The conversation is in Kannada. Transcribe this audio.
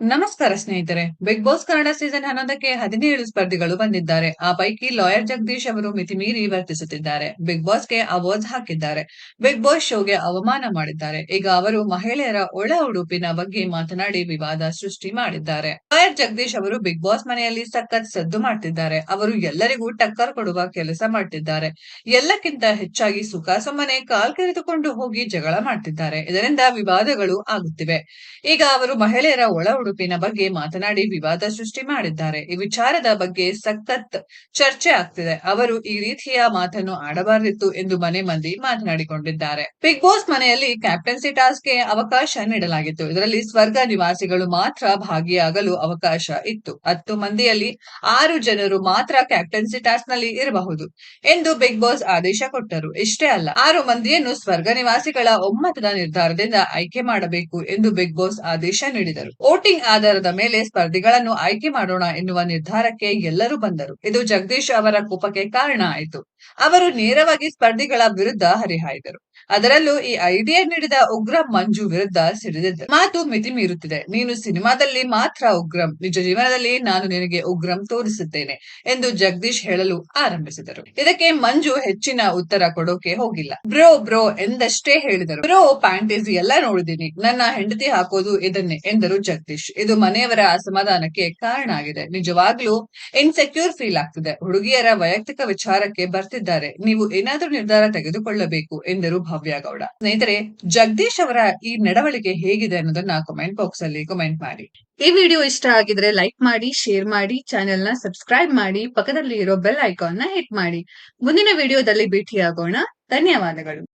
ನಮಸ್ಕಾರ ಸ್ನೇಹಿತರೆ ಬಿಗ್ ಬಾಸ್ ಕನ್ನಡ ಸೀಸನ್ ಹನ್ನೊಂದಕ್ಕೆ ಹದಿನೇಳು ಸ್ಪರ್ಧಿಗಳು ಬಂದಿದ್ದಾರೆ. ಆ ಪೈಕಿ ಲಾಯರ್ ಜಗದೀಶ್ ಅವರು ಮಿತಿಮೀರಿ ವರ್ತಿಸುತ್ತಿದ್ದಾರೆ. ಬಿಗ್ ಬಾಸ್ಗೆ ಅವಾರ್ಡ್ ಹಾಕಿದ್ದಾರೆ. ಬಿಗ್ ಬಾಸ್ ಶೋಗೆ ಅವಮಾನ ಮಾಡಿದ್ದಾರೆ. ಈಗ ಅವರು ಮಹಿಳೆಯರ ಒಳ ಉಡುಪಿನ ಬಗ್ಗೆ ಮಾತನಾಡಿ ವಿವಾದ ಸೃಷ್ಟಿ ಮಾಡಿದ್ದಾರೆ. ಲಾಯರ್ ಜಗದೀಶ್ ಅವರು ಬಿಗ್ ಬಾಸ್ ಮನೆಯಲ್ಲಿ ಸಖತ್ ಸದ್ದು ಮಾಡ್ತಿದ್ದಾರೆ. ಅವರು ಎಲ್ಲರಿಗೂ ಟಕ್ಕರ್ ಕೊಡುವ ಕೆಲಸ ಮಾಡ್ತಿದ್ದಾರೆ. ಎಲ್ಲಕ್ಕಿಂತ ಹೆಚ್ಚಾಗಿ ಸುಖ ಸುಮ್ಮನೆ ಕಾಲ್ ಕೆರೆದುಕೊಂಡು ಹೋಗಿ ಜಗಳ ಮಾಡ್ತಿದ್ದಾರೆ. ಇದರಿಂದ ವಿವಾದಗಳು ಆಗುತ್ತಿವೆ. ಈಗ ಅವರು ಮಹಿಳೆಯರ ಒಳ ಉಡುಪಿನ ಬಗ್ಗೆ ಮಾತನಾಡಿ ವಿವಾದ ಸೃಷ್ಟಿ ಮಾಡಿದ್ದಾರೆ. ಈ ವಿಚಾರದ ಬಗ್ಗೆ ಸಖತ್ ಚರ್ಚೆ ಆಗ್ತಿದೆ. ಅವರು ಈ ರೀತಿಯ ಮಾತನ್ನು ಆಡಬಾರದಿತ್ತು ಎಂದು ಮನೆ ಮಂದಿ ಮಾತನಾಡಿಕೊಂಡಿದ್ದಾರೆ. ಬಿಗ್ ಬಾಸ್ ಮನೆಯಲ್ಲಿ ಕ್ಯಾಪ್ಟನ್ಸಿ ಟಾಸ್ಕ್ಗೆ ಅವಕಾಶ ನೀಡಲಾಗಿತ್ತು. ಇದರಲ್ಲಿ ಸ್ವರ್ಗ ನಿವಾಸಿಗಳು ಮಾತ್ರ ಭಾಗಿಯಾಗಲು ಅವಕಾಶ ಇತ್ತು. ಹತ್ತು ಮಂದಿಯಲ್ಲಿ ಆರು ಜನರು ಮಾತ್ರ ಕ್ಯಾಪ್ಟನ್ಸಿ ಟಾಸ್ಕ್ನಲ್ಲಿ ಇರಬಹುದು ಎಂದು ಬಿಗ್ ಬಾಸ್ ಆದೇಶ ಕೊಟ್ಟರು. ಇಷ್ಟೇ ಅಲ್ಲ, ಆರು ಮಂದಿಯನ್ನು ಸ್ವರ್ಗ ನಿವಾಸಿಗಳ ಒಮ್ಮತದ ನಿರ್ಧಾರದಿಂದ ಆಯ್ಕೆ ಮಾಡಬೇಕು ಎಂದು ಬಿಗ್ ಬಾಸ್ ಆದೇಶ ನೀಡಿದರು. ವೋಟಿಂಗ್ ಆಧಾರದ ಮೇಲೆ ಸ್ಪರ್ಧಿಗಳನ್ನು ಆಯ್ಕೆ ಮಾಡೋಣ ಎನ್ನುವ ನಿರ್ಧಾರಕ್ಕೆ ಎಲ್ಲರೂ ಬಂದರು. ಇದು ಜಗದೀಶ್ ಅವರ ಕೋಪಕ್ಕೆ ಕಾರಣ ಆಯಿತು. ಅವರು ನೇರವಾಗಿ ಸ್ಪರ್ಧಿಗಳ ವಿರುದ್ಧ ಹರಿಹಾಯ್ದರು. ಅದರಲ್ಲೂ ಈ ಐಡಿಯಾ ನೀಡಿದ ಉಗ್ರಂ ಮಂಜು ವಿರುದ್ಧ ಸಿಡಿದಿದ್ದರು. ಮಾತು ಮಿತಿ ಮೀರುತ್ತಿದೆ. ನೀನು ಸಿನಿಮಾದಲ್ಲಿ ಮಾತ್ರ ಉಗ್ರಂ. ನಿಜ ಜೀವನದಲ್ಲಿ ನಾನು ನಿನಗೆ ಉಗ್ರಂ ತೋರಿಸುತ್ತೇನೆ ಎಂದು ಜಗದೀಶ್ ಹೇಳಲು ಆರಂಭಿಸಿದರು. ಇದಕ್ಕೆ ಮಂಜು ಹೆಚ್ಚಿನ ಉತ್ತರ ಕೊಡೋಕೆ ಹೋಗಿಲ್ಲ. ಬ್ರೋ ಬ್ರೋ ಎಂದಷ್ಟೇ ಹೇಳಿದರು. ಬ್ರೋ ಪ್ಯಾಂಟೇಜ್ ಎಲ್ಲ ನೋಡಿದೀನಿ ನನ್ನ ಹೆಂಡತಿ ಹಾಕೋದು ಇದನ್ನೇ ಎಂದರು ಜಗದೀಶ್. ಇದು ಮನೆಯವರ ಅಸಮಾಧಾನಕ್ಕೆ ಕಾರಣ ಆಗಿದೆ. ನಿಜವಾಗ್ಲೂ ಇನ್ಸೆಕ್ಯೂರ್ ಫೀಲ್ ಆಗ್ತಿದೆ. ಹುಡುಗಿಯರ ವೈಯಕ್ತಿಕ ವಿಚಾರಕ್ಕೆ ಬರ್ತಿದ್ದಾರೆ. ನೀವು ಏನಾದ್ರೂ ನಿರ್ಧಾರ ತೆಗೆದುಕೊಳ್ಳಬೇಕು ಎಂದರು ಭವ್ಯ ಗೌಡ. ಸ್ನೇಹಿತರೆ, ಜಗದೀಶ್ ಅವರ ಈ ನಡವಳಿಕೆ ಹೇಗಿದೆ ಅನ್ನೋದನ್ನ ಕಮೆಂಟ್ ಬಾಕ್ಸ್ ಅಲ್ಲಿ ಕಮೆಂಟ್ ಮಾಡಿ. ಈ ವಿಡಿಯೋ ಇಷ್ಟ ಆಗಿದ್ರೆ ಲೈಕ್ ಮಾಡಿ ಶೇರ್ ಮಾಡಿ ಚಾನೆಲ್ನ ಸಬ್ಸ್ಕ್ರೈಬ್ ಮಾಡಿ ಪಕ್ಕದಲ್ಲಿ ಇರೋ ಬೆಲ್ ಐಕಾನ್ನ ಹಿಟ್ ಮಾಡಿ. ಮುಂದಿನ ವಿಡಿಯೋದಲ್ಲಿ ಭೇಟಿಯಾಗೋಣ. ಧನ್ಯವಾದಗಳು.